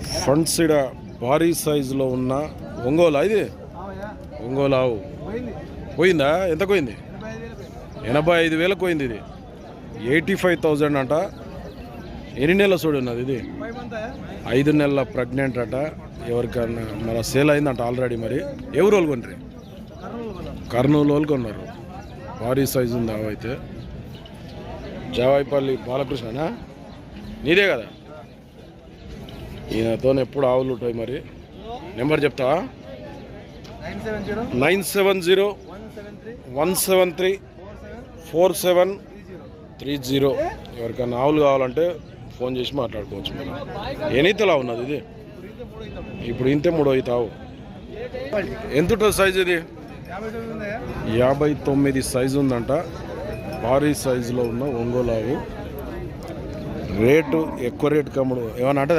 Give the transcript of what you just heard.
Front side భారీ సైజులో ఉన్న ఒంగోలా ఇది? ఒంగోలావు ఆవు. పోయిందా? ఎంత పోయింది? ఎనభై ఐదు వేలకు పోయింది ఇది. ఎయిటీ ఫైవ్ థౌజండ్ అంట. ఎన్ని నెలల చూడు ఉన్నది ఇది? ఐదు నెలల ప్రెగ్నెంట్ అట. ఎవరికన్నా మన సేల్ అయిందంట ఆల్రెడీ మరి. ఎవరు వాళ్ళు కర్నూలు వాళ్ళు కొన్నారు. భారీ సైజు ఉంది ఆవు అయితే. జావాయిపల్లి బాలకృష్ణనా? నీదే కదా? ఈయనతో ఎప్పుడు ఆవులు ఉంటాయి మరి? నెంబర్ చెప్తావా nine seven zero one seven three four seven three zero. ఎవరికైనా ఆవులు కావాలంటే ఫోన్ చేసి మాట్లాడుకోవచ్చు మనం ఎనీతలా ఉన్నది ఇది? ఇప్పుడు ఇంతే మూడో అవుతావు ఎంత ఉంటుంది సైజు ఇది? యాభై తొమ్మిది సైజు ఉందంట. భారీ సైజులో ఉన్న ఒంగోలు ఆవు. రేటు ఎక్కువ రేటు కమ్ముడు ఏమన్నా అంటే